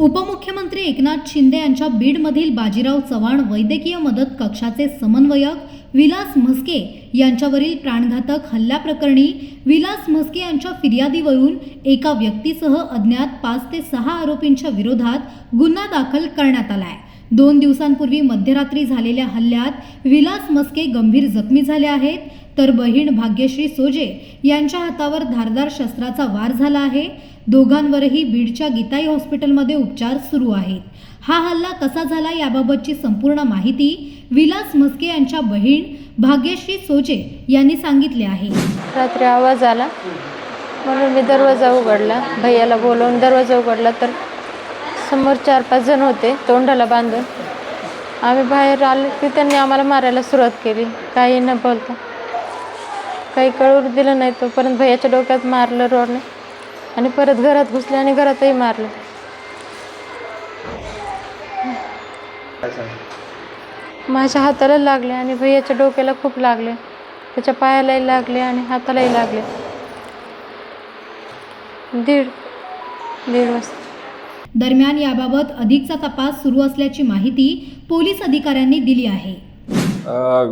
उपमुख्यमंत्री एकनाथ शिंदे यांच्या बीडमधील बाजीराव चव्हाण वैद्यकीय मदत कक्षाचे समन्वयक विलास म्हस्के यांच्यावरील प्राणघातक हल्ल्याप्रकरणी विलास म्हस्के यांच्या फिर्यादीवरून एका व्यक्तीसह अज्ञात पाच ते सहा आरोपींच्या विरोधात गुन्हा दाखल करण्यात आलाय. दोन दिवसांपूर्वी मध्यरात्री झालेल्या हल्ल्यात विलास मस्के गंभीर जखमी झाले आहेत. तर बहीण भाग्यश्री सोजे यांच्या हातावर धारदार शस्त्राचा वार झाला आहे. दोघांवरही बीडच्या गीताई हॉस्पिटलमध्ये उपचार सुरू आहेत. हा हल्ला कसा झाला याबाबतची संपूर्ण माहिती विलास म्हस्के यांच्या बहीण भाग्यश्री सोजे यांनी सांगितले आहे. रात्री आवाज आला. म्हणून मी दरवाजा उघडला. भैयाला बोलवून दरवाजा उघडला तर समोर चार पाच जण होते तोंडाला बांधून. आम्ही बाहेर आलो की त्यांनी आम्हाला मारायला सुरुवात केली. काही न बोलता. काही कळू दिलं नाही तोपर्यंत भैयाच्या डोक्यात मारलं रोडने. आणि परत घरात घुसले आणि घरातही मारलं. माझ्या हाताला लागले आणि भैयाच्या डोक्याला खूप लागले. त्याच्या पायालाही लागले आणि हातालाही लागले. दीड दीड वाजता. दरम्यान याबाबत अधिकचा तपास सुरू असल्याची माहिती पोलीस अधिकाऱ्यांनी दिली आहे.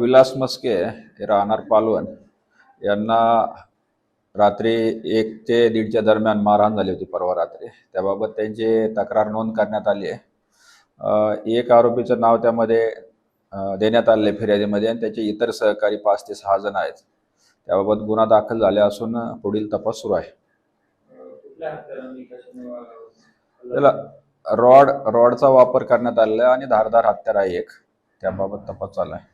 विलास मस्के राहणार पालवण. यांना रात्री एक ते दीडच्या दरम्यान मारहाण झाली होती परवा रात्री. त्याबाबत त्यांची तक्रार नोंद करण्यात आली आहे. एक आरोपीचं नाव त्यामध्ये देण्यात आले फिर्यादीमध्ये आणि त्याचे इतर सहकारी पाच ते सहा जण आहेत. त्याबाबत गुन्हा दाखल झाले असून पुढील तपास सुरू आहे. त्याला रॉड रॉडचा वापर करण्यात आलेला आहे आणि धारदार हत्यार आहे एक. त्याबाबत तपास चालू आहे.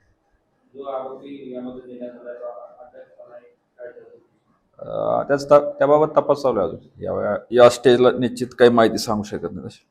त्याच त्याबाबत तपास चालू आहे अजून. या या स्टेजला निश्चित काही माहिती सांगू शकत नाही तशी.